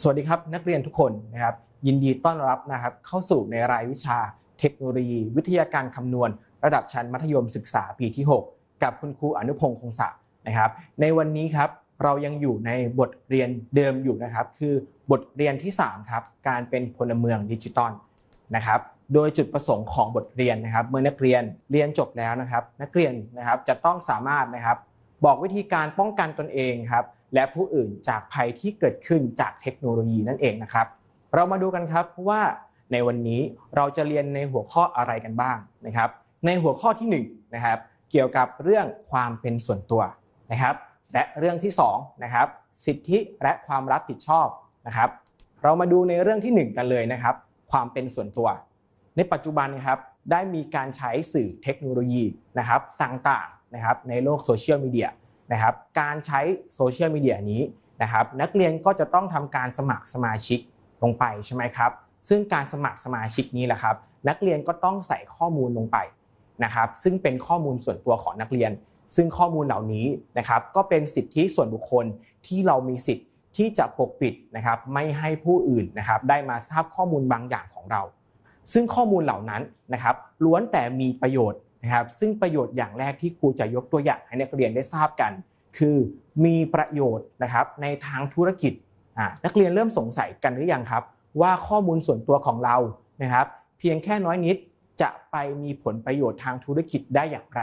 สวัสดีครับนักเรียนทุกคนนะครับยินดีต้อนรับนะครับเข้าสู่ในรายวิชาเทคโนโลยี วิทยาการคำนวณ ระดับชั้นมัธยมศึกษาปีที่ 6 กับคุณครูอนุพงศ์คงศักดิ์นะครับ ในวันนี้ครับเรายังอยู่ในบทเรียนเดิมอยู่นะครับ คือบทเรียนที่3ครับการเป็นพลเมืองดิจิตอลนะครับโดยจุดประสงค์ของบทเรียนนะครับ เมื่อนักเรียนเรียนจบแล้วนะครับ นักเรียนนะครับจะต้องสามารถนะครับบอกวิธีการป้องกันตนเองครับ และผู้อื่นจากภัยที่เกิดขึ้นจากเทคโนโลยีนั่นเองนะครับ เรามาดูกันครับว่าในวันนี้เราจะเรียนในหัวข้ออะไรกันบ้างนะครับ ในหัวข้อที่1นะครับเกี่ยวกับเรื่องความเป็นส่วนตัวนะครับ และเรื่องที่2นะครับสิทธิและความรับผิดชอบนะครับ เรามาดูในเรื่องที่ 1 กันเลยนะครับ ความเป็นส่วนตัว ในปัจจุบันนะครับได้มีการใช้สื่อเทคโนโลยีนะครับต่างๆนะครับในโลกโซเชียลมีเดีย นะครับการใช้โซเชียลมีเดียนี้นะครับนักเรียนก็จะต้องทำการสมัครสมาชิกลงไปใช่ไหมครับซึ่งการสมัครสมาชิกนี้แหละครับนักเรียนก็ต้องใส่ข้อมูลลงไปนะครับซึ่งเป็นข้อมูลส่วนตัวของนักเรียน ซึ่งข้อมูลเหล่านี้นะครับก็เป็นสิทธิส่วนบุคคลที่เรามีสิทธิ์ที่จะปกปิดนะครับไม่ให้ผู้อื่นนะครับได้มาทราบข้อมูลบางอย่างของเรา ซึ่งข้อมูลเหล่านั้นนะครับล้วนแต่มีประโยชน์ นะครับซึ่งประโยชน์อย่างแรกที่ครูจะยกตัวอย่างให้นักเรียนได้ทราบกัน คือมีประโยชน์นะครับในทางธุรกิจนักเรียนเริ่มสงสัยกันหรือยังครับ ว่าข้อมูลส่วนตัวของเรานะครับเพียงแค่น้อยนิดจะไปมีผลประโยชน์ทางธุรกิจได้อย่างไร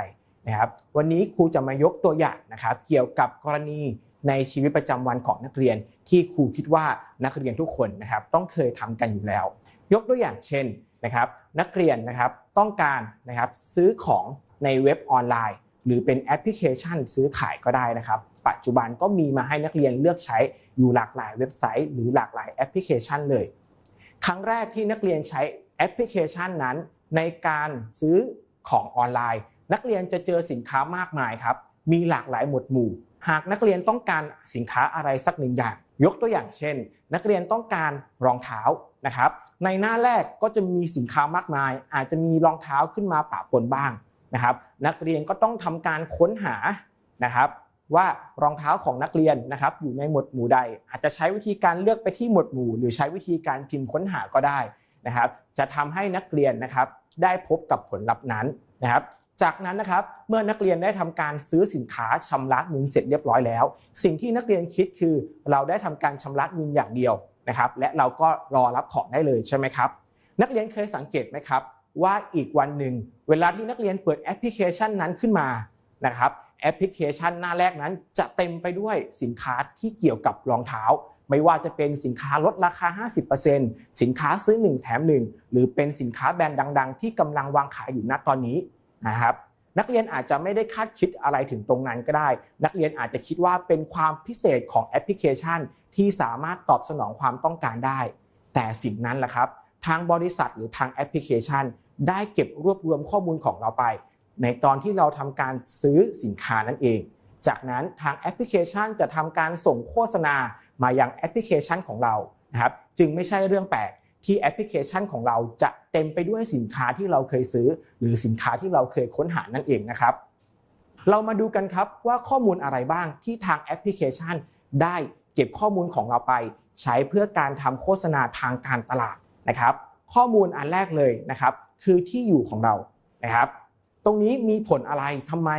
นะครับวันนี้ครูจะมายกตัวอย่างนะครับ เกี่ยวกับกรณีในชีวิตประจำวันของนักเรียน ที่ครูคิดว่านักเรียนทุกคนนะครับต้องเคยทำกันอยู่แล้ว ยกตัวอย่างเช่น นะครับนักเรียนนะครับต้องการนะครับซื้อของในเว็บออนไลน์ หรือเป็นแอปพลิเคชันซื้อขายก็ได้นะครับ ปัจจุบันก็มีมาให้นักเรียนเลือกใช้อยู่หลากหลายเว็บไซต์ หรือหลากหลายแอปพลิเคชันเลย ครั้งแรกที่นักเรียนใช้แอปพลิเคชันนั้น ในการซื้อของออนไลน์ นักเรียนจะเจอสินค้ามากมายครับมีหลากหลายหมวดหมู่ หากนักเรียนต้องการสินค้าอะไรสักหนึ่งอย่าง ยกตัวอย่างเช่น นักเรียนต้องการรองเท้านะครับ ในหน้าแรกก็จะมีสินค้ามากมาย อาจจะมีรองเท้าขึ้นมาปะปนบ้างนะครับ นักเรียนก็ต้องทำการค้นหานะครับ ว่ารองเท้าของนักเรียนนะครับอยู่ในหมวดหมู่ใด อาจจะใช้วิธีการเลือกไปที่หมวดหมู่ หรือใช้วิธีการพิมพ์ค้นหาก็ได้นะครับ จะทำให้นักเรียนนะครับได้พบกับผลลัพธ์นั้นนะครับจากนั้นนะครับเมื่อนักเรียนได้ทำการซื้อสินค้าชำระเงินเสร็จเรียบร้อยแล้ว สิ่งที่นักเรียนคิดคือเราได้ทำการชำระเงินอย่างเดียว นะครับและเราก็รอรับของได้เลยใช่ไหมครับ นักเรียนเคยสังเกตไหมครับ ว่าอีกวันหนึ่งเวลาที่นักเรียนเปิดแอปพลิเคชันนั้นขึ้นมานะครับแอปพลิเคชันหน้าแรกนั้นจะเต็มไปด้วยสินค้าที่เกี่ยวกับรองเท้า ไม่ว่าจะเป็นสินค้าลดราคา 50%สินค้าซื้อ 1 แถม 1 หรือเป็นสินค้าแบรนด์ดัง ๆ ที่กำลังวางขายอยู่ณตอนนี้นะครับนักเรียนอาจจะไม่ได้คาดคิดอะไรถึงตรงนั้นก็ได้ นักเรียนอาจจะคิดว่าเป็นความพิเศษของแอปพลิเคชัน ที่สามารถตอบสนองความต้องการได้ แต่สิ่งนั้นแหละครับ ทางบริษัทหรือทางแอปพลิเคชัน ได้เก็บรวบรวมข้อมูลของเราไป ในตอนที่เราทำการซื้อสินค้านั่นเอง จากนั้นทางแอปพลิเคชันจะทำการส่งโฆษณามายังแอปพลิเคชันของเรานะครับจึงไม่ใช่เรื่องแปลกที่แอปพลิเคชันของเราจะเต็มไปด้วยสินค้าที่เราเคยซื้อ หรือสินค้าที่เราเคยค้นหานั่นเองนะครับ เรามาดูกันครับว่าข้อมูลอะไรบ้างที่ทางแอปพลิเคชันได้ เก็บข้อมูลของเราไป ใช้เพื่อการทำโฆษณาทางการตลาดนะครับ ข้อมูลอันแรกเลยนะครับคือที่อยู่ของเรานะครับ ตรงนี้มีผลอะไรทำไม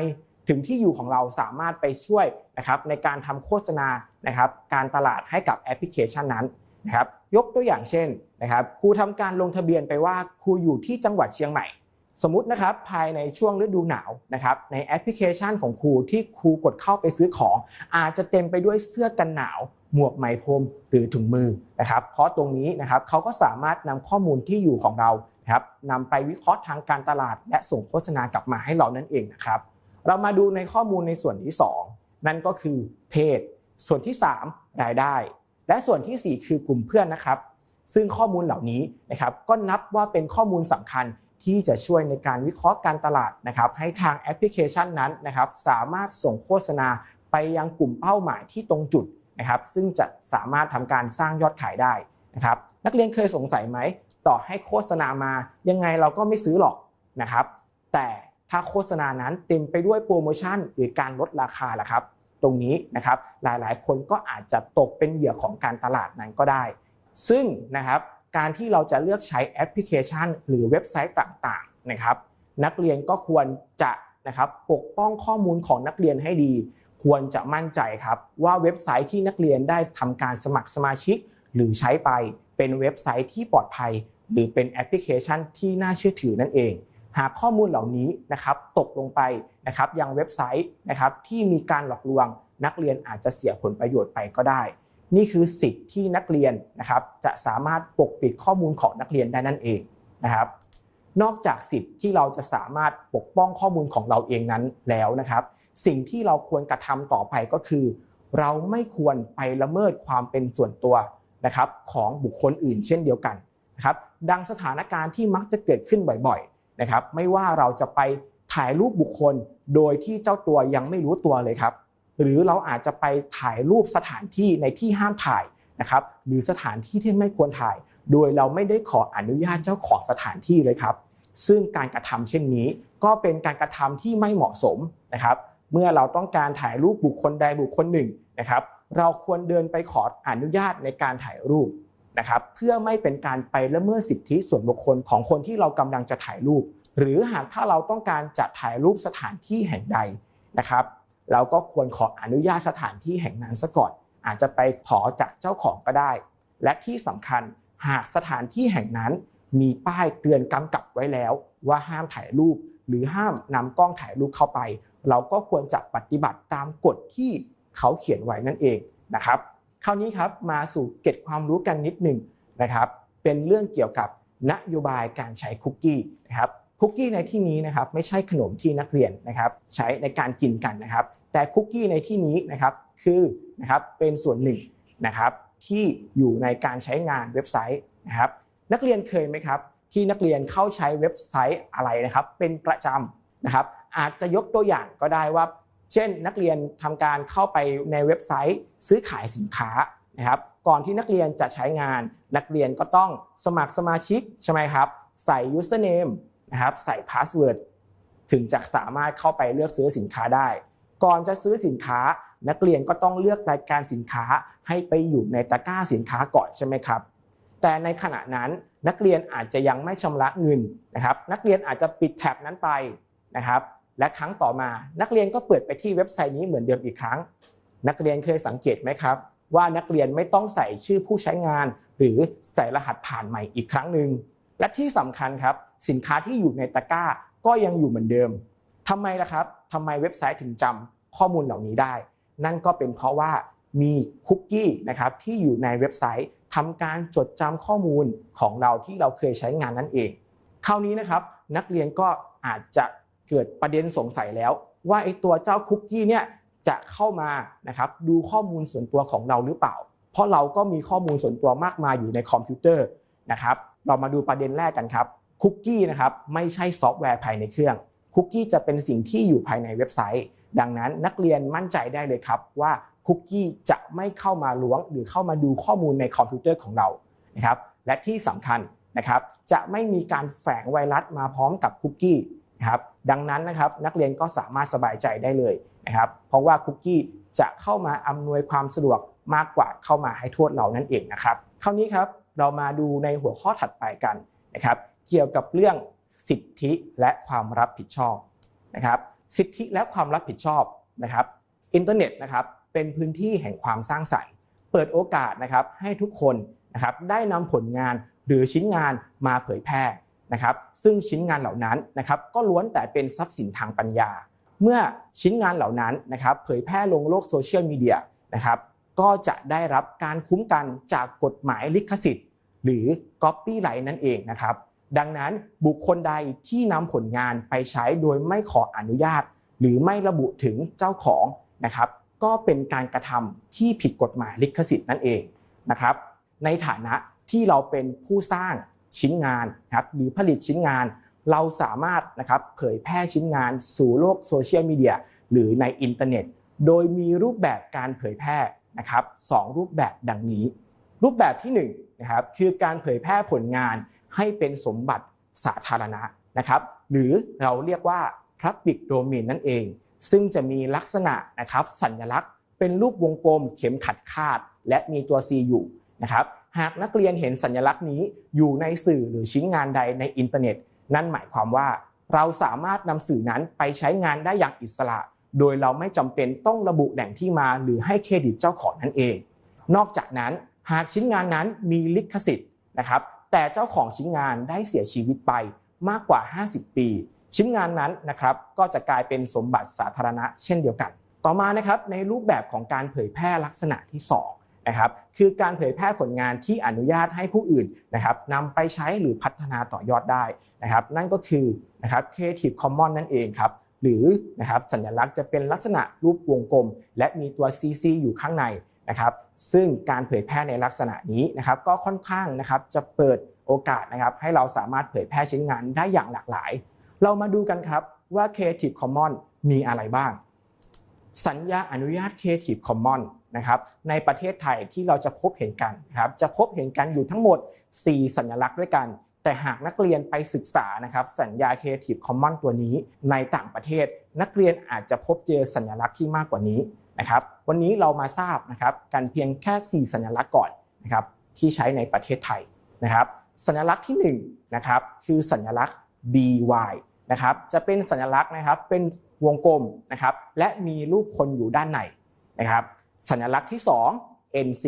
ถึงที่อยู่ของเราสามารถไปช่วยนะครับในการทำโฆษณานะครับ การตลาดให้กับแอปพลิเคชันนั้นนะครับ ยกตัวอย่างเช่นนะครับครูทำการลงทะเบียนไปว่าครูอยู่ที่จังหวัดเชียงใหม่ สมมุตินะครับภายในช่วงฤดูหนาวนะครับในแอปพลิเคชันของครูที่ครูกดเข้าไปซื้อของ อาจจะเต็มไปด้วยเสื้อกันหนาว หมวกไหมพรมหรือถุงมือนะครับเพราะตรงนี้นะครับเขาก็สามารถนำข้อมูลที่อยู่ของเราครับนำไปวิเคราะห์ทางการตลาด และส่งโฆษณากลับมาให้เรานั่นเองนะครับ เรามาดูในข้อมูลในส่วนที่ 2 นั่นก็คือเพศ ส่วนที่ 3 รายได้ และส่วนที่ 4 คือกลุ่มเพื่อนนะครับ ซึ่งข้อมูลเหล่านี้นะครับก็นับว่าเป็นข้อมูลสำคัญ ที่จะช่วยในการวิเคราะห์การตลาดนะครับให้ทางแอปพลิเคชันนั้นนะครับสามารถส่งโฆษณาไปยังกลุ่มเป้าหมายที่ตรงจุดนะครับซึ่งจะสามารถทำการสร้างยอดขายได้นะครับนักเรียนเคยสงสัยไหมต่อให้โฆษณามายังไงเราก็ไม่ซื้อหรอกนะครับ แต่ถ้าโฆษณานั้นเต็มไปด้วยโปรโมชั่นหรือการลดราคาล่ะครับ ตรงนี้นะครับหลายๆ คนก็อาจจะตกเป็นเหยื่อของการตลาดนั้นก็ได้ ซึ่งนะครับ การที่เราจะเลือกใช้แอปพลิเคชัน หรือเว็บไซต์ต่างๆนะครับ นักเรียนก็ควรจะนะครับปกป้องข้อมูลของนักเรียนให้ดี ควรจะมั่นใจครับว่าเว็บไซต์ที่นักเรียนได้ทำการสมัครสมาชิก หรือใช้ไปเป็นเว็บไซต์ที่ปลอดภัย หรือเป็นแอปพลิเคชันที่น่าเชื่อถือนั่นเอง หากข้อมูลเหล่านี้นะครับตกลงไปนะครับยังเว็บไซต์นะครับที่มีการหลอกลวง นักเรียนอาจจะเสียผลประโยชน์ไปก็ได้ นี่คือสิทธิ์ที่นักเรียนนะครับจะสามารถปกปิดข้อมูลของนักเรียนได้นั่นเองนะครับ นอกจากสิทธิ์ที่เราจะสามารถปกป้องข้อมูลของเราเองนั้นแล้วนะครับ สิ่งที่เราควรกระทำต่อไปก็คือ เราไม่ควรไปละเมิดความเป็นส่วนตัวนะครับของบุคคลอื่นเช่นเดียวกันนะครับ ดังสถานการณ์ที่มักจะเกิดขึ้นบ่อยๆนะครับ ไม่ว่าเราจะไปถ่ายรูปบุคคลโดยที่เจ้าตัวยังไม่รู้ตัวเลยครับ หรือเราอาจจะไปถ่ายรูปสถานที่ในที่ห้ามถ่ายนะครับหรือสถานที่ที่ไม่ควรถ่าย โดยเราไม่ได้ขออนุญาตเจ้าของสถานที่เลยครับ ซึ่งการกระทำเช่นนี้ ก็เป็นการกระทำที่ไม่เหมาะสมนะครับ เมื่อเราต้องการถ่ายรูปบุคคลใดบุคคลหนึ่งนะครับ เราควรเดินไปขออนุญาตในการถ่ายรูปนะครับ เพื่อไม่เป็นการไปละเมิดสิทธิส่วนบุคคลของคนที่เรากำลังจะถ่ายรูป หรือหากถ้าเราต้องการจะถ่ายรูปสถานที่แห่งใดนะครับ เราก็ควรขออนุญาตสถานที่แห่งนั้นซะก่อน อาจจะไปขอจากเจ้าของก็ได้ และที่สำคัญหากสถานที่แห่งนั้นมีป้ายเตือนกำกับไว้แล้ว ว่าห้ามถ่ายรูป หรือห้ามนำกล้องถ่ายรูปเข้าไป เราก็ควรจะปฏิบัติตามกฎที่เขาเขียนไว้นั่นเองนะครับคราวนี้ครับมาสู่เก็บความรู้กันนิดหนึ่งนะครับ เป็นเรื่องเกี่ยวกับนโยบายการใช้คุกกี้นะครับ คุกกี้ในที่นี้นะครับไม่ใช่ขนมที่นักเรียนนะครับใช้ในการกินกันนะครับ แต่คุกกี้ในที่นี้นะครับคือนะครับเป็นส่วนหนึ่งนะครับที่อยู่ในการใช้งานเว็บไซต์นะครับ นักเรียนเคยไหมครับ ที่นักเรียนเข้าใช้เว็บไซต์อะไรนะครับ เป็นประจำนะครับ อาจจะยกตัวอย่างก็ได้ว่า เช่น นักเรียนทำการเข้าไปในเว็บไซต์ ซื้อขายสินค้านะครับ ก่อนที่นักเรียนจะใช้งาน นักเรียนก็ต้องสมัครสมาชิกใช่ไหมครับ ใส่ username นะครับใส่ password ถึงจะสามารถเข้าไปเลือกซื้อสินค้าได้ ก่อนจะซื้อสินค้า นักเรียนก็ต้องเลือกรายการสินค้าให้ไปอยู่ในตะกร้าสินค้าก่อนใช่ไหมครับ แต่ในขณะนั้นนักเรียนอาจจะยังไม่ชำระเงินนะครับ นักเรียนอาจจะปิดแท็บนั้นไปนะครับ และครั้งต่อมานักเรียนก็เปิดไปที่เว็บไซต์นี้เหมือนเดิมอีกครั้ง นักเรียนเคยสังเกตไหมครับ ว่านักเรียนไม่ต้องใส่ชื่อผู้ใช้งาน หรือใส่รหัสผ่านใหม่อีกครั้งหนึ่งและที่สำคัญครับ สินค้าที่อยู่ในตะกร้าก็ยังอยู่เหมือนเดิมทำไมล่ะครับทำไมเว็บไซต์ถึงจำข้อมูลเหล่านี้ได้ นั่นก็เป็นเพราะว่ามีคุกกี้นะครับที่อยู่ในเว็บไซต์ทำการจดจำข้อมูลของเราที่เราเคยใช้งานนั่นเอง คราวนี้นะครับนักเรียนก็อาจจะเกิดประเด็นสงสัยแล้ว ว่าไอ้ตัวเจ้าคุกกี้เนี่ยจะเข้ามานะครับดูข้อมูลส่วนตัวของเราหรือเปล่า เพราะเราก็มีข้อมูลส่วนตัวมากมายอยู่ในคอมพิวเตอร์นะครับ เรามาดูประเด็นแรกกันครับ คุกกี้นะครับไม่ใช่ซอฟต์แวร์ภายในเครื่อง คุกกี้จะเป็นสิ่งที่อยู่ภายในเว็บไซต์ ดังนั้นนักเรียนมั่นใจได้เลยครับว่าคุกกี้จะไม่เข้ามาล้วง หรือเข้ามาดูข้อมูลในคอมพิวเตอร์ของเรานะครับและที่สำคัญนะครับจะไม่มีการแฝงไวรัสมาพร้อมกับคุกกี้นะครับดังนั้นนะครับนักเรียนก็สามารถสบายใจได้เลยนะครับเพราะว่าคุกกี้จะเข้ามาอำนวยความสะดวกมากกว่าเข้ามาให้โทษเรานั่นเองนะครับคราวนี้ครับเรามาดูในหัวข้อถัดไปกันนะครับ เกี่ยวกับเรื่องสิทธิและความรับผิดชอบนะครับ สิทธิและความรับผิดชอบนะครับ อินเทอร์เน็ตนะครับเป็นพื้นที่แห่งความสร้างสรรค์ เปิดโอกาสนะครับให้ทุกคนนะครับได้นำผลงานหรือชิ้นงานมาเผยแพร่นะครับ ซึ่งชิ้นงานเหล่านั้นนะครับ ก็ล้วนแต่เป็นทรัพย์สินทางปัญญา เมื่อชิ้นงานเหล่านั้นนะครับ เผยแพร่ลงโลกโซเชียลมีเดียนะครับ ก็จะได้รับการคุ้มกันจากกฎหมายลิขสิทธิ์ หรือ Copyright นั่นเองนะครับ ดังนั้นบุคคลใดที่นำผลงานไปใช้โดยไม่ขออนุญาต หรือไม่ระบุถึงเจ้าของนะครับ ก็เป็นการกระทำที่ผิดกฎหมายลิขสิทธิ์นั่นเองนะครับ ในฐานะที่เราเป็นผู้สร้างชิ้นงานนะครับหรือผลิตชิ้นงาน เราสามารถนะครับเผยแพร่ชิ้นงานสู่โลกโซเชียลมีเดียหรือในอินเทอร์เน็ต โดยมีรูปแบบการเผยแพร่นะครับสองรูปแบบดังนี้ รูปแบบที่1นะครับคือการเผยแพร่ผลงาน ให้เป็นสมบัติสาธารณะนะครับ หรือเราเรียกว่า Public Domain นั่นเอง ซึ่งจะมีลักษณะนะครับสัญลักษณ์เป็นรูปวงกลมเข็มขัดคาด และมีตัว C อยู่นะครับหากนักเรียนเห็นสัญลักษณ์นี้อยู่ในสื่อหรือชิ้นงานใดในอินเทอร์เน็ต นั่นหมายความว่า เราสามารถนำสื่อนั้นไปใช้งานได้อย่างอิสระ โดยเราไม่จำเป็นต้องระบุแหล่งที่มาหรือให้เครดิตเจ้าของนั่นเอง นอกจากนั้นหากชิ้นงานนั้นมีลิขสิทธิ์นะครับ แต่เจ้าของชิ้นงานได้เสียชีวิตไปมากกว่า 50 ปี ชิ้นงานนั้นนะครับก็จะกลายเป็นสมบัติสาธารณะเช่นเดียวกัน ต่อมานะครับในรูปแบบของการเผยแพร่ลักษณะที่2นะครับคือการเผยแพร่ผลงานที่อนุญาตให้ผู้อื่นนะครับนำไปใช้หรือพัฒนาต่อยอดได้นะครับนั่นก็คือนะครับ Creative Commons นั่นเองครับหรือนะครับสัญลักษณ์จะเป็นลักษณะรูปวงกลม และมีตัว CC อยู่ข้างใน นะครับซึ่งการเผยแพร่ในลักษณะนี้นะครับก็ค่อนข้างนะครับจะเปิดโอกาสนะครับให้เราสามารถเผยแพร่ชิ้นงานได้อย่างหลากหลาย เรามาดูกันครับว่า Creative Commons มีอะไรบ้าง สัญญาอนุญาต Creative Commons นะครับในประเทศไทยที่เราจะพบเห็นกันครับจะพบเห็นกันอยู่ทั้งหมด 4 สัญลักษณ์ด้วยกัน แต่หากนักเรียนไปศึกษานะครับสัญญา Creative Commons ตัวนี้ในต่างประเทศ นักเรียนอาจจะพบเจอสัญลักษณ์ที่มากกว่านี้ นะครับวันนี้เรามาทราบนะครับกันเพียงแค่ 4 สัญลักษณ์ก่อนนะครับที่ใช้ในประเทศไทยนะครับสัญลักษณ์ที่1นะครับคือสัญลักษณ์ BY นะครับจะเป็นสัญลักษณ์นะครับเป็นวงกลมนะครับและมีรูปคนอยู่ด้านในนะครับสัญลักษณ์ที่ 2 NC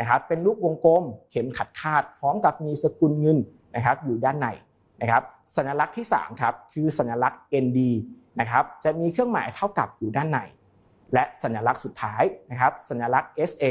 นะครับเป็นรูปวงกลม เข็มขัดคาด พร้อมกับมีสกุลเงินนะครับอยู่ด้านในนะครับสัญลักษณ์ที่3ครับคือสัญลักษณ์ ND นะครับจะมีเครื่องหมายเท่ากับอยู่ด้านใน และสัญลักษณ์สุดท้ายนะครับสัญลักษณ์ SA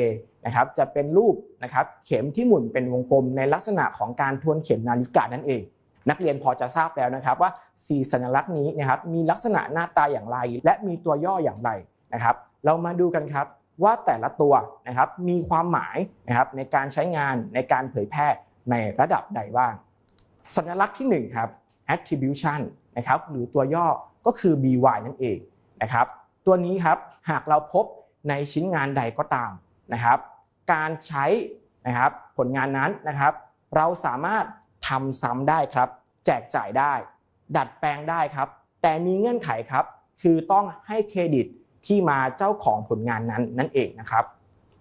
นะครับจะเป็นรูปนะครับเข็มที่หมุนเป็นวงกลมในลักษณะของการทวนเข็มนาฬิกานั่นเอง นักเรียนพอจะทราบแล้วนะครับว่า 4 สัญลักษณ์นี้นะครับมีลักษณะหน้าตาอย่างไร และมีตัวย่ออย่างไรนะครับเรามาดูกันครับว่าแต่ละตัวนะครับมีความหมายนะครับในการใช้งานในการเผยแพร่ในระดับใดบ้าง สัญลักษณ์ที่1ครับ attribution นะครับหรือตัวย่อก็คือ by นั่นเองนะครับ ตัวนี้ครับหากเราพบในชิ้นงานใดก็ตามนะครับ การใช้นะครับผลงานนั้นนะครับ เราสามารถทำซ้ำได้ครับ แจกจ่ายได้ ดัดแปลงได้ครับ แต่มีเงื่อนไขครับ คือต้องให้เครดิตที่มาเจ้าของผลงานนั้นนั่นเองนะครับ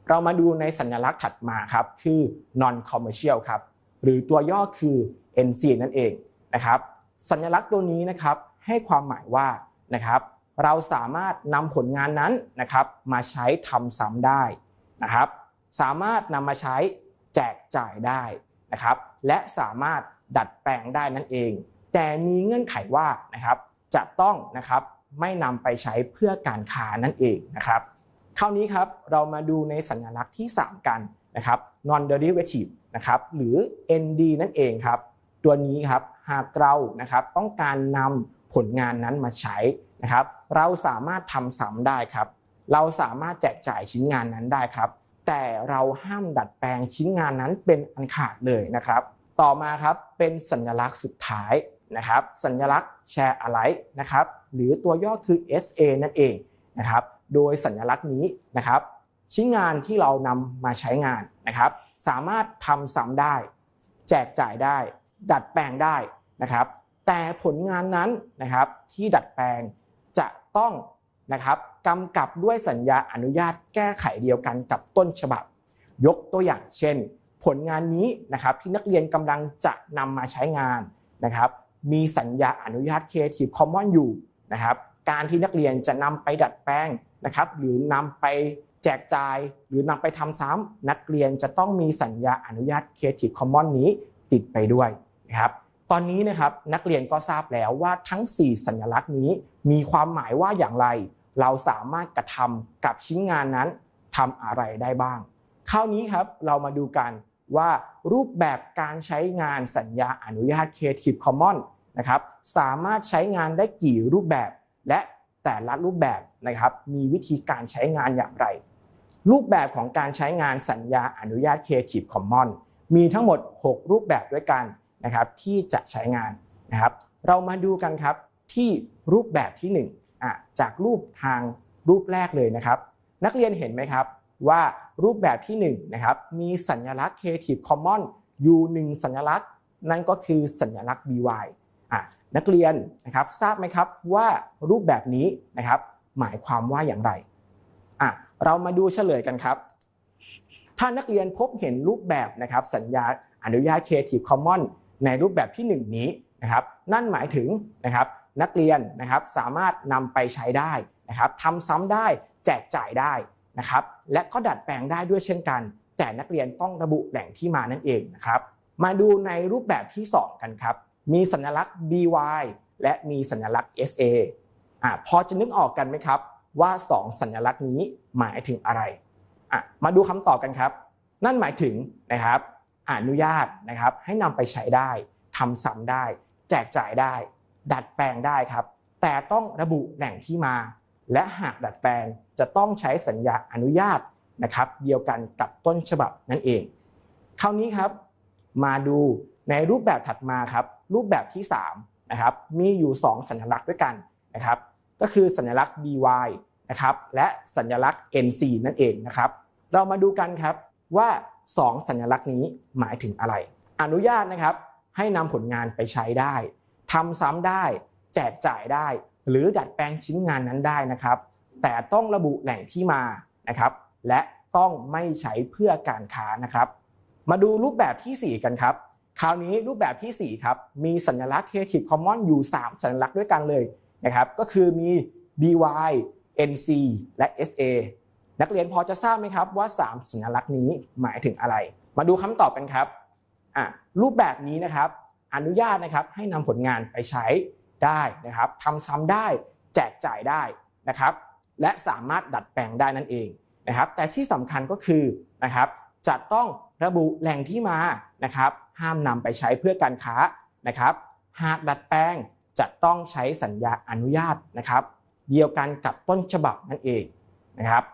เรามาดูในสัญลักษณ์ถัดมาครับคือ non commercial ครับหรือตัวย่อคือ NC นั่นเองนะครับ สัญลักษณ์ตัวนี้นะครับให้ความหมายว่านะครับ เราสามารถนำผลงานนั้นนะครับมาใช้ทำซ้ำได้นะครับ สามารถนำมาใช้แจกจ่ายได้นะครับ และสามารถดัดแปลงได้นั่นเอง แต่มีเงื่อนไขว่านะครับจะต้องนะครับไม่นำไปใช้เพื่อการค้านั่นเองนะครับคราวนี้ครับเรามาดูในสัญลักษณ์ที่ 3 กันนะครับ non derivative นะครับหรือ ND นั่นเองครับ ตัวนี้ครับหากเรานะครับต้องการนำผลงานนั้นมาใช้ นะครับเราสามารถทำซ้ำได้ครับ เราสามารถแจกจ่ายชิ้นงานนั้นได้ครับ แต่เราห้ามดัดแปลงชิ้นงานนั้นเป็นอันขาดเลยนะครับ ต่อมาครับเป็นสัญลักษณ์สุดท้ายนะครับ สัญลักษณ์ share alike นะครับหรือตัวย่อคือ SA นั่นเองนะครับ โดยสัญลักษณ์นี้นะครับ ชิ้นงานที่เรานำมาใช้งานนะครับ สามารถทำซ้ำได้ แจกจ่ายได้ ดัดแปลงได้นะครับ แต่ผลงานนั้นนะครับที่ดัดแปลง จะต้องนะครับกำกับด้วยสัญญาอนุญาตแก้ไขเดียวกันกับต้นฉบับ ยกตัวอย่างเช่น ผลงานนี้นะครับที่นักเรียนกำลังจะนำมาใช้งานนะครับ มีสัญญาอนุญาต Creative Commons อยู่นะครับการที่นักเรียนจะนำไปดัดแปลงนะครับ หรือนำไปแจกจ่าย หรือนำไปทำซ้ำนักเรียนจะต้องมีสัญญาอนุญาต Creative Commons นี้ติดไปด้วยนะครับ ตอนนี้นะครับนักเรียนก็ทราบแล้วว่าทั้ง 4 สัญลักษณ์นี้ มีความหมายว่าอย่างไร เราสามารถกระทำกับชิ้นงานนั้นทำอะไรได้บ้าง คราวนี้ครับเรามาดูกันว่ารูปแบบการใช้งานสัญญาอนุญาต Creative Commons นะครับสามารถใช้งานได้กี่รูปแบบ และแต่ละรูปแบบนะครับมีวิธีการใช้งานอย่างไร รูปแบบของการใช้งานสัญญาอนุญาต Creative Commons มีทั้งหมด 6 รูปแบบด้วยกัน นะครับที่จะใช้งานนะครับ เรามาดูกันครับที่รูปแบบที่1อะจากรูปทางรูปแรกเลยนะครับ นักเรียนเห็นไหมครับว่ารูปแบบที่1นะครับมีสัญลักษณ์ Creative Commons อยู่หนึ่งสัญลักษณ์ นั่นก็คือสัญลักษณ์ BY อะนักเรียนนะครับทราบไหมครับว่ารูปแบบนี้นะครับหมายความว่าอย่างไรอะเรามาดูเฉลยกันครับ ถ้านักเรียนพบเห็นรูปแบบนะครับสัญญาอนุญาต Creative Commons ในรูปแบบที่ 1 นี้นะครับนั่นหมายถึงนะครับนักเรียนนะครับสามารถนำไปใช้ได้นะครับทำซ้ำได้แจกจ่ายได้นะครับและก็ดัดแปลงได้ด้วยเช่นกัน แต่นักเรียนต้องระบุแหล่งที่มานั่นเองนะครับมาดูในรูปแบบที่ 2 กันครับ มีสัญลักษณ์ by และมีสัญลักษณ์ sa อะพอจะนึกออกกันไหมครับ ว่า 2 สัญลักษณ์นี้หมายถึงอะไรอะมาดูคำตอบกันครับ นั่นหมายถึงนะครับ อนุญาตนะครับ ให้นำไปใช้ได้ทำซ้ำได้ แจกจ่ายได้ ดัดแปลงได้ครับ แต่ต้องระบุแหล่งที่มา และหากดัดแปลงจะต้องใช้สัญญาอนุญาตนะครับ เดียวกันกับต้นฉบับนั่นเอง คราวนี้ครับ มาดูในรูปแบบถัดมาครับ รูปแบบที่3นะครับมีอยู่ 2 สัญลักษณ์ด้วยกันนะครับ ก็คือสัญลักษณ์ by นะครับและสัญลักษณ์ nc นั่นเองนะครับ เรามาดูกันครับว่า 2 สัญลักษณ์นี้หมายถึงอะไร อนุญาตนะครับให้นำผลงานไปใช้ได้ทำซ้ำได้ แจกจ่ายได้ หรือดัดแปลงชิ้นงานนั้นได้นะครับ แต่ต้องระบุแหล่งที่มานะครับ และต้องไม่ใช้เพื่อการค้านะครับ มาดูรูปแบบทีสี่4 กันครับ คราวนี้รูปแบบที่ 4 ครับ มีสัญลักษณ์ Creative Commons อยู่ 3 สัญลักษณ์ด้วยกันเลยนะครับ ก็คือมี by nc และ sa นักเรียนพอจะทราบไหมครับว่า 3 สัญลักษณ์นี้หมายถึงอะไร มาดูคำตอบกันครับอะรูปแบบนี้นะครับ อนุญาตนะครับให้นำผลงานไปใช้ได้นะครับทำซ้ำได้แจกจ่ายได้นะครับ และสามารถดัดแปลงได้นั่นเองนะครับ แต่ที่สำคัญก็คือนะครับจะต้องระบุแหล่งที่มานะครับ ห้ามนำไปใช้เพื่อการค้านะครับ หากดัดแปลงจะต้องใช้สัญญาอนุญาตนะครับ เดียวกันกับต้นฉบับนั่นเองนะครับ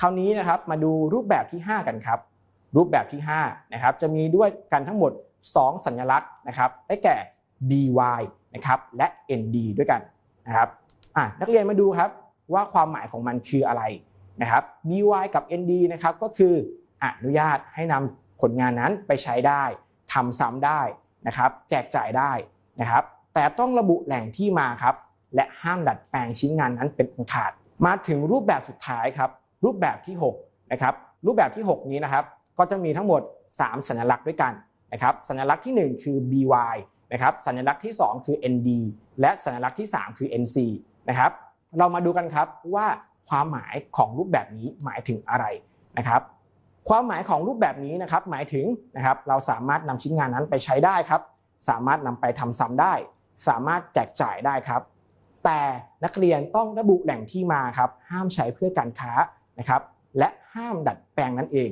คราวนี้นะครับมาดูรูปแบบที่ 5 กันครับ รูปแบบที่5นะครับจะมีด้วยกันทั้งหมด 2 สัญลักษณ์นะครับได้แก่ by นะครับและ nd ด้วยกันนะครับอะนักเรียนมาดูครับว่าความหมายของมันคืออะไรนะครับ by กับ nd นะครับก็คืออนุญาตให้นำผลงานนั้นไปใช้ได้ทำซ้ำได้นะครับ แจกจ่ายได้นะครับ แต่ต้องระบุแหล่งที่มาครับ และห้ามดัดแปลงชิ้นงานนั้นเป็นอันขาด มาถึงรูปแบบสุดท้ายครับ รูปแบบที่6นะครับรูปแบบที่ 6 นี้นะครับก็จะมีทั้งหมด 3 สัญลักษณ์ด้วยกันนะครับสัญลักษณ์ที่ 1 คือ by นะครับสัญลักษณ์ที่ 2 คือ nd และสัญลักษณ์ที่ 3 คือ nc นะครับเรามาดูกันครับว่าความหมายของรูปแบบนี้หมายถึงอะไรนะครับความหมายของรูปแบบนี้นะครับหมายถึงนะครับเราสามารถนำชิ้นงานนั้นไปใช้ได้ครับ สามารถนำไปทำซ้ำได้ สามารถแจกจ่ายได้ครับ แต่นักเรียนต้องระบุแหล่งที่มาครับห้ามใช้เพื่อการค้า นะครับและห้ามดัดแปลงนั่นเอง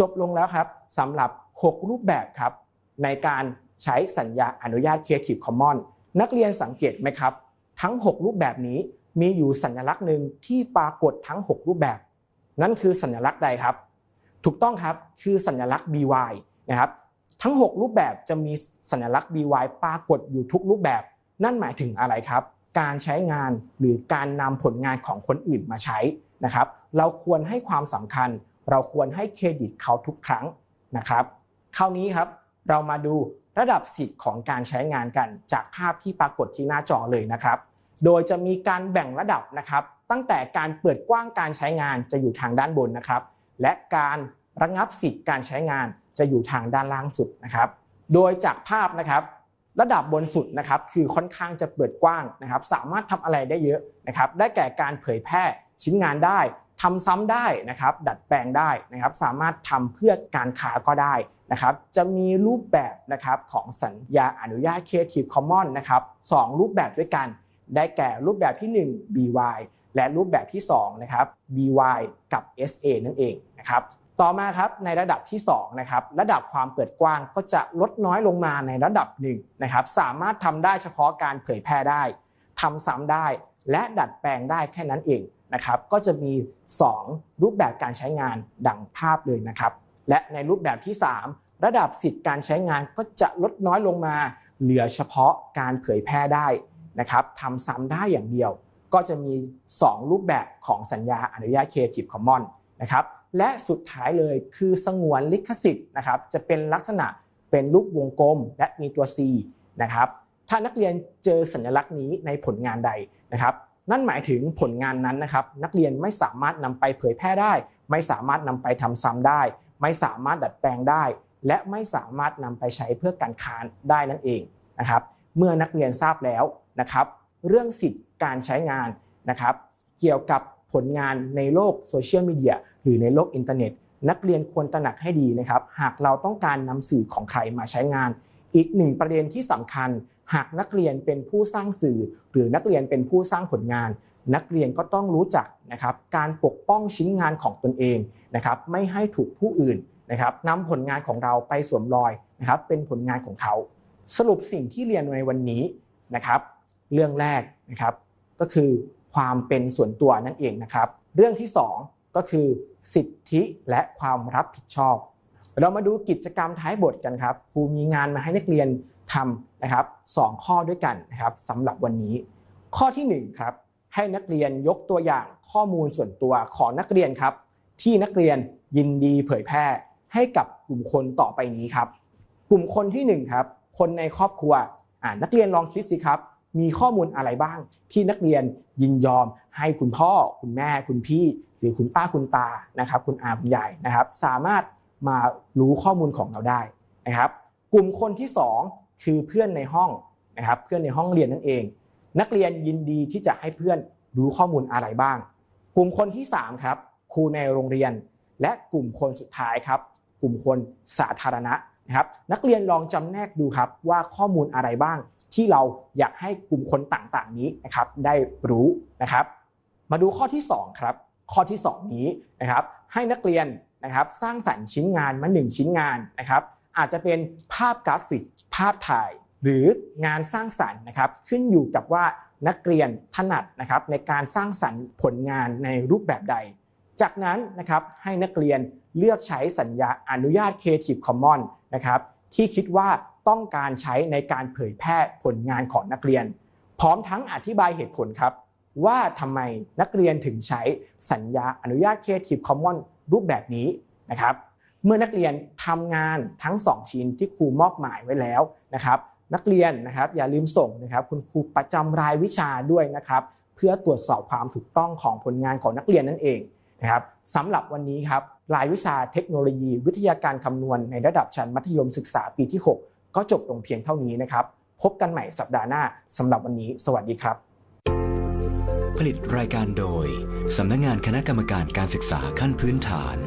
จบลงแล้วครับสำหรับ 6 รูปแบบครับ ในการใช้สัญญาอนุญาต Creative Commons นักเรียนสังเกตไหมครับ ทั้ง 6 รูปแบบนี้มีอยู่สัญลักษณ์หนึ่งที่ปรากฏทั้ง 6 รูปแบบ นั่นคือสัญลักษณ์ใดครับ ถูกต้องครับคือสัญลักษณ์ by นะครับทั้ง 6 รูปแบบจะมีสัญลักษณ์ by ปรากฏอยู่ทุกรูปแบบ นั่นหมายถึงอะไรครับ การใช้งานหรือการนำผลงานของคนอื่นมาใช้นะครับ เราควรให้ความสำคัญ เราควรให้เครดิตเขาทุกครั้งนะครับคราวนี้ครับเรามาดูระดับสิทธิ์ของการใช้งานกันจากภาพที่ปรากฏที่หน้าจอเลยนะครับ โดยจะมีการแบ่งระดับนะครับ ตั้งแต่การเปิดกว้างการใช้งานจะอยู่ทางด้านบนนะครับ และการระงับสิทธิ์การใช้งานจะอยู่ทางด้านล่างสุดนะครับ โดยจากภาพนะครับ ระดับบนสุดนะครับ คือค่อนข้างจะเปิดกว้างนะครับ สามารถทำอะไรได้เยอะนะครับ ได้แก่การเผยแพร่ชิ้นงานได้ ทำซ้ำได้นะครับ ดัดแปลงได้นะครับ สามารถทำเพื่อการค้าก็ได้นะครับ จะมีรูปแบบนะครับของสัญญาอนุญาต Creative Commons นะครับสองรูปแบบด้วยกัน ได้แก่รูปแบบที่ 1 by และรูปแบบที่2นะครับ by กับ sa นั่นเองนะครับต่อมาครับในระดับที่2นะครับระดับความเปิดกว้างก็จะลดน้อยลงมาในระดับหนึ่งนะครับสามารถทำได้เฉพาะการเผยแพร่ได้ทำซ้ำได้ และดัดแปลงได้แค่นั้นเอง นะครับก็จะมี 2 รูปแบบการใช้งานดังภาพเลยนะครับ และในรูปแบบที่ 3 ระดับสิทธิ์การใช้งานก็จะลดน้อยลงมา เหลือเฉพาะการเผยแพร่ได้นะครับทำซ้ำได้อย่างเดียว ก็จะมี 2 รูปแบบของสัญญาอนุญาต Creative Commons นะครับและสุดท้ายเลยคือสงวนลิขสิทธิ์นะครับจะเป็นลักษณะเป็นรูปวงกลมและมีตัว C นะครับถ้านักเรียนเจอสัญลักษณ์นี้ในผลงานใดนะครับ นั่นหมายถึงผลงานนั้นนะครับนักเรียนไม่สามารถนำไปเผยแพร่ได้ ไม่สามารถนำไปทำซ้ำได้ ไม่สามารถดัดแปลงได้ และไม่สามารถนำไปใช้เพื่อการค้านได้นั่นเองนะครับเมื่อนักเรียนทราบแล้วนะครับเรื่องสิทธิ์การใช้งานนะครับเกี่ยวกับผลงานในโลกโซเชียลมีเดียหรือในโลกอินเทอร์เน็ต นักเรียนควรตระหนักให้ดีนะครับ หากเราต้องการนำสื่อของใครมาใช้งาน อีกหนึ่งประเด็นที่สำคัญ หากนักเรียนเป็นผู้สร้างสื่อ หรือนักเรียนเป็นผู้สร้างผลงาน นักเรียนก็ต้องรู้จักนะครับการปกป้องชิ้นงานของตนเองนะครับไม่ให้ถูกผู้อื่นนะครับนำผลงานของเราไปสวมรอยนะครับเป็นผลงานของเขา สรุปสิ่งที่เรียนในวันนี้นะครับ เรื่องแรกนะครับก็คือความเป็นส่วนตัวนั่นเองนะครับ เรื่องที่สองก็คือสิทธิและความรับผิดชอบ เรามาดูกิจกรรมท้ายบทกันครับครูมีงานมาให้นักเรียนทำนะครับสองข้อด้วยกันนะครับสำหรับวันนี้ ข้อที่หนึ่งครับให้นักเรียนยกตัวอย่างข้อมูลส่วนตัวของนักเรียนครับ ที่นักเรียนยินดีเผยแพร่ให้กับกลุ่มคนต่อไปนี้ครับ กลุ่มคนที่หนึ่งครับคนในครอบครัวอ่านักเรียนลองคิดสิครับ มีข้อมูลอะไรบ้าง ที่นักเรียนยินยอม ให้คุณพ่อ คุณแม่ คุณพี่ หรือคุณป้าคุณตานะครับ คุณอาคุณยายนะครับ สามารถมารู้ข้อมูลของเราได้นะครับ กลุ่มคนที่สอง คือเพื่อนในห้องนะครับเพื่อนในห้องเรียนนั่นเอง นักเรียนยินดีที่จะให้เพื่อนรู้ข้อมูลอะไรบ้าง กลุ่มคนที่สามครับ ครูในโรงเรียน และกลุ่มคนสุดท้ายครับ กลุ่มคนสาธารณะนะครับนักเรียนลองจำแนกดูครับว่าข้อมูลอะไรบ้าง ที่เราอยากให้กลุ่มคนต่างๆ นี้นะครับได้รู้นะครับ มาดูข้อที่2ครับข้อที่ 2 นี้นะครับให้นักเรียนนะครับสร้างสรรค์ชิ้นงานมาหนึ่งชิ้นงานนะครับ อาจจะเป็นภาพกราฟิก ภาพถ่าย หรืองานสร้างสรรค์นะครับ ขึ้นอยู่กับว่านักเรียนถนัดนะครับในการสร้างสรรค์ผลงานในรูปแบบใด จากนั้นนะครับให้นักเรียนเลือกใช้สัญญาอนุญาต Creative Commons นะครับที่คิดว่าต้องการใช้ในการเผยแพร่ผลงานของนักเรียน พร้อมทั้งอธิบายเหตุผลครับ ว่าทำไมนักเรียนถึงใช้สัญญาอนุญาต Creative Commons รูปแบบนี้นะครับ เมื่อนักเรียนทำงานทั้ง 2 ชิ้นที่ครูมอบหมายไว้แล้วนะครับนักเรียนนะครับอย่าลืมส่งนะครับคุณครูประจำรายวิชาด้วยนะครับ เพื่อตรวจสอบความถูกต้องของผลงานของนักเรียนนั่นเองนะครับสำหรับวันนี้ครับรายวิชาเทคโนโลยี วิทยาการคำนวณในระดับชั้นมัธยมศึกษาปีที่ 6 ก็จบลงเพียงเท่านี้นะครับ พบกันใหม่สัปดาห์หน้าสำหรับวันนี้ สวัสดีครับ ผลิตรายการโดยสำนักงานคณะกรรมการการศึกษาขั้นพื้นฐาน